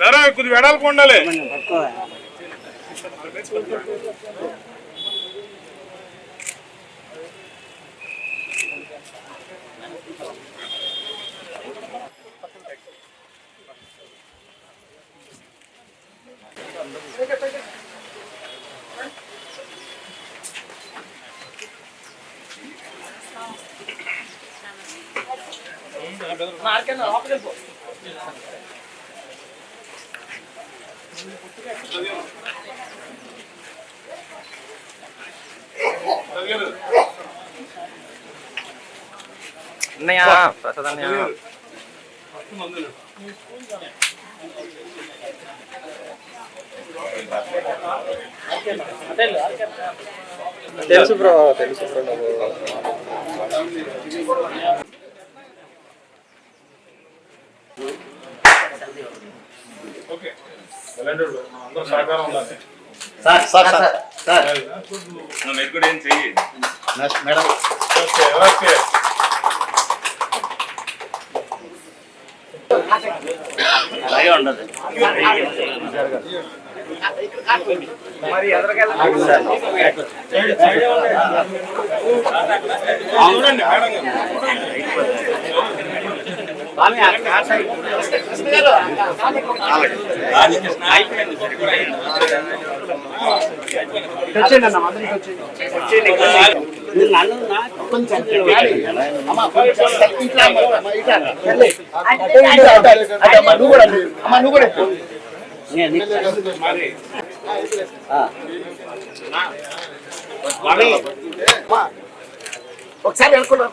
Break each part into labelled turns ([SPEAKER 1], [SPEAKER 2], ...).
[SPEAKER 1] కొద్దిగా కొద్ది వెడల్పు ఉండాలి.
[SPEAKER 2] అన్నయ్య ప్రసాద్ అన్నయ్య తెలుసు బ్రో తెలుసు బ్రో
[SPEAKER 1] ఓకే. అందరూ సహకారం ఉండాలి.
[SPEAKER 3] Sir sir sir. సార్
[SPEAKER 1] ఏం చెయ్యి.
[SPEAKER 3] Next madam.
[SPEAKER 1] Okay okay.
[SPEAKER 3] అలాగే ఉండదు
[SPEAKER 1] చూడండి
[SPEAKER 3] నువ్వు కూడా స్వామి, ఒకసారి అనుకున్నాం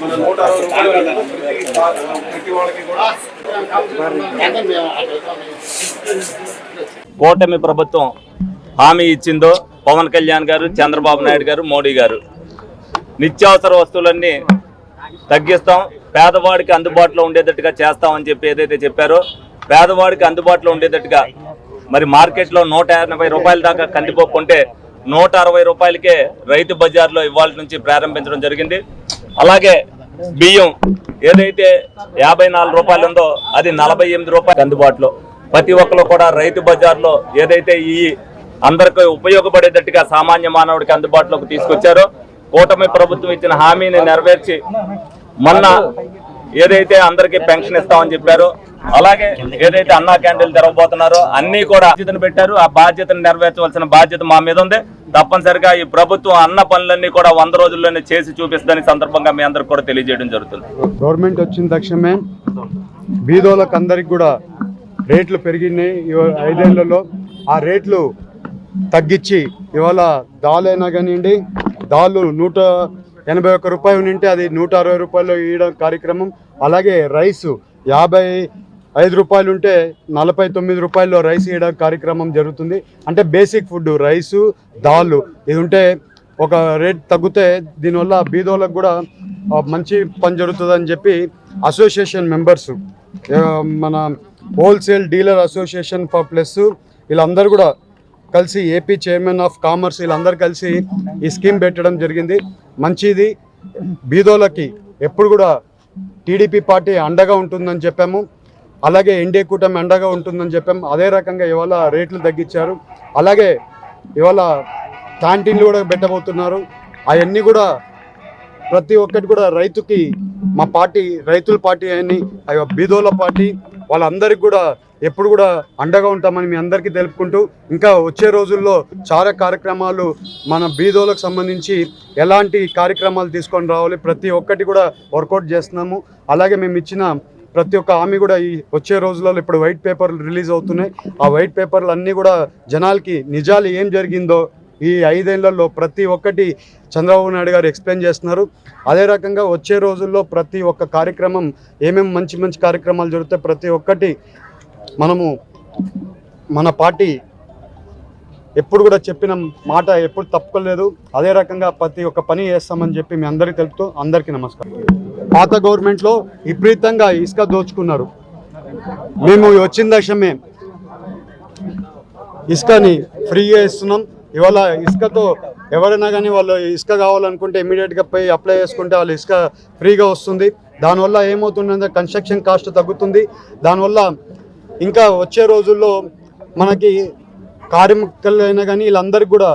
[SPEAKER 1] మన నూట అరవై ప్రతి వాళ్ళకి కూడా.
[SPEAKER 4] కూటమి ప్రభుత్వం హామీ ఇచ్చిందో పవన్ కళ్యాణ్ గారు చంద్రబాబు నాయుడు గారు మోడీ గారు. నిత్యావసర వస్తువులన్నీ తగ్గిస్తాం. పేదవాడికి అందుబాటులో ఉండేటట్టుగా చేస్తామని చెప్పి ఏదైతే చెప్పారో పేదవాడికి అందుబాటులో ఉండేటట్టుగా మరి మార్కెట్లో నూట రూపాయల దాకా కందిపప్పు ఉంటే నూట అరవై రూపాయలకే రైతు బజార్లో ఇవాళ నుంచి ప్రారంభించడం జరిగింది. అలాగే బియ్యం ఏదైతే యాభై నాలుగు రూపాయలు ఉందో అది నలభై ఎనిమిది రూపాయలు అందుబాటులో. ప్రతి ఒక్కరు కూడా రైతు బజార్లో ఏదైతే ఈ అందరికీ ఉపయోగపడేటట్టుగా సామాన్య మానవుడికి అందుబాటులోకి తీసుకొచ్చారో కూటమి ప్రభుత్వం ఇచ్చిన హామీని నెరవేర్చి మొన్న ఏదైతే అందరికి పెన్షన్ ఇస్తామని చెప్పారు అలాగే ఏదైతే అన్నా క్యాంటీన్లు తెరవబోతున్నారో అన్ని కూడా బాధ్యతను పెట్టారు. ఆ బాధ్యతను నెరవేర్చవలసిన బాధ్యత మా మీద ఉంది. తప్పనిసరిగా ఈ ప్రభుత్వం అన్న పనులన్నీ కూడా వంద రోజుల్లోనే చేసి చూపిస్తుందని సందర్భంగా మీ అందరికి కూడా తెలియజేయడం జరుగుతుంది.
[SPEAKER 5] గవర్నమెంట్ వచ్చిన తక్షణమే బీదోళ్ళకి అందరికి కూడా రేట్లు పెరిగినాయి ఐదేళ్ళలో. ఆ రేట్లు తగ్గించి ఇవాళ దాల్ అయినా కానివ్వండి దాళ్ళు నూట ఎనభై ఒక్క రూపాయలు ఉంటే అది నూట అరవై రూపాయలు ఇవ్వడం కార్యక్రమం. అలాగే రైసు యాభై ఐదు రూపాయలు ఉంటే నలభై తొమ్మిది రూపాయల్లో రైస్ వేయడం కార్యక్రమం జరుగుతుంది. అంటే బేసిక్ ఫుడ్ రైసు దాళ్ళు ఇది ఉంటే ఒక రేట్ తగ్గితే దీనివల్ల బీదోళ్ళకు కూడా మంచి పని జరుగుతుందని చెప్పి అసోసియేషన్ మెంబర్స్ మన wholesale dealer association for plus వీళ్ళందరూ కూడా కలిసి ఏపీ చైర్మన్ ఆఫ్ కామర్స్ వీళ్ళందరూ కలిసి ఈ స్కీమ్ పెట్టడం జరిగింది. మంచిది. బీదోళ్ళకి ఎప్పుడు కూడా టీడీపీ పార్టీ అండగా ఉంటుందని చెప్పాము. అలాగే ఎన్డీఏ కూటమి అండగా ఉంటుందని చెప్పాము అదే రకంగా ఇవాళ రేట్లు తగ్గించారు. అలాగే ఇవాళ క్యాంటీన్లు కూడా పెట్టబోతున్నారు. అవన్నీ కూడా ప్రతి ఒక్కటి కూడా రైతుకి మా పార్టీ రైతుల పార్టీ అని అయ్యో బీదోల పార్టీ వాళ్ళందరికీ కూడా ఎప్పుడు కూడా అండగా ఉంటామని మీ అందరికీ తెలుపుకుంటూ ఇంకా వచ్చే రోజుల్లో చాలా కార్యక్రమాలు మన బీదోలకు సంబంధించి ఎలాంటి కార్యక్రమాలు తీసుకొని రావాలి ప్రతి ఒక్కటి కూడా వర్కౌట్ చేస్తున్నాము. అలాగే మేము ఇచ్చిన ప్రతి ఒక్క హామీ కూడా ఈ వచ్చే రోజులలో ఇప్పుడు వైట్ పేపర్లు రిలీజ్ అవుతున్నాయి. ఆ వైట్ పేపర్లు అన్నీ కూడా జనాలకి నిజాలు ఏం జరిగిందో ఈ ఐదేళ్ళలో ప్రతి ఒక్కటి చంద్రబాబు నాయుడు గారు ఎక్స్ప్లెయిన్ చేస్తున్నారు. అదే రకంగా వచ్చే రోజుల్లో ప్రతి ఒక్క కార్యక్రమం ఏమేమి మంచి మంచి కార్యక్రమాలు జరుగుతాయి ప్రతి ఒక్కటి మనము మన పార్టీ ఎప్పుడు కూడా చెప్పిన మాట ఎప్పుడు తప్పుకోలేదు. అదే రకంగా ప్రతి ఒక్క పని చేస్తామని చెప్పి మీ అందరికీ తెలుపుతూ అందరికీ నమస్కారం. పాత గవర్నమెంట్లో విపరీతంగా ఇసుక దోచుకున్నారు. మేము వచ్చిన దశమే ఇసుకని ఫ్రీగా ఇస్తున్నాం. ఇవాళ ఇసుకతో ఎవరైనా కానీ వాళ్ళు ఇసుక కావాలనుకుంటే ఇమీడియట్గా పోయి అప్లై చేసుకుంటే వాళ్ళు ఇసుక ఫ్రీగా వస్తుంది. దానివల్ల ఏమవుతుందంటే కన్స్ట్రక్షన్ కాస్ట్ తగ్గుతుంది. దానివల్ల ఇంకా వచ్చే రోజుల్లో మనకి కార్మికులు కానీ వీళ్ళందరికీ కూడా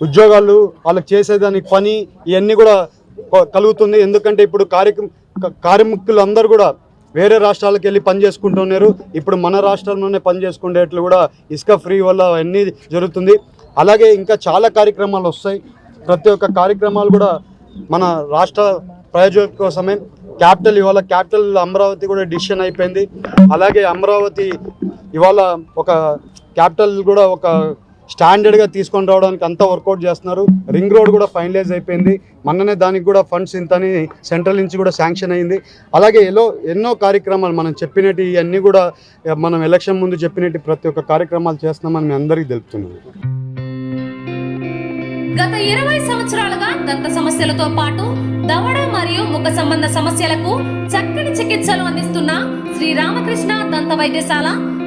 [SPEAKER 5] ఉద్యోగాలు వాళ్ళకి చేసేదానికి పని ఇవన్నీ కూడా కలుగుతుంది. ఎందుకంటే ఇప్పుడు కార్యక్రమ కార్మికులు అందరూ కూడా వేరే రాష్ట్రాలకు వెళ్ళి పనిచేసుకుంటున్నారు ఇప్పుడు మన రాష్ట్రంలోనే పనిచేసుకునేట్లు కూడా ఇసుక ఫ్రీ వల్ల అన్నీ జరుగుతుంది. అలాగే ఇంకా చాలా కార్యక్రమాలు వస్తాయి. ప్రతి ఒక్క కార్యక్రమాలు కూడా మన రాష్ట్ర ప్రయోజనం కోసమే. క్యాపిటల్ ఇవాళ క్యాపిటల్ అమరావతి కూడా డిసిషన్ అయిపోయింది. అలాగే అమరావతి ఇవాళ ఒక క్యాపిటల్ కూడా ఒక స్టాండర్డ్గా తీసుకొని రావడానికి అంతా వర్కౌట్ చేస్తున్నారు. రింగ్ రోడ్ కూడా ఫైనలైజ్ అయిపోయింది. మొన్ననే దానికి కూడా ఫండ్స్ ఇంతని సెంట్రల్ నుంచి కూడా శాంక్షన్ అయింది. అలాగే ఎలో ఎన్నో కార్యక్రమాలు మనం చెప్పినట్టు ఇవన్నీ కూడా మనం ఎలక్షన్ ముందు చెప్పినట్టు ప్రతి ఒక్క కార్యక్రమాలు చేస్తున్నామని మేము అందరికీ తెలుపుతున్నాం
[SPEAKER 6] గత ఇరవై సంవత్సరాలుగా దంత సమస్యలతో పాటు దవడ మరియు ముఖ సంబంధ సమస్యలకు చక్కని చికిత్సలు అందిస్తున్న శ్రీ రామకృష్ణ దంత వైద్యశాల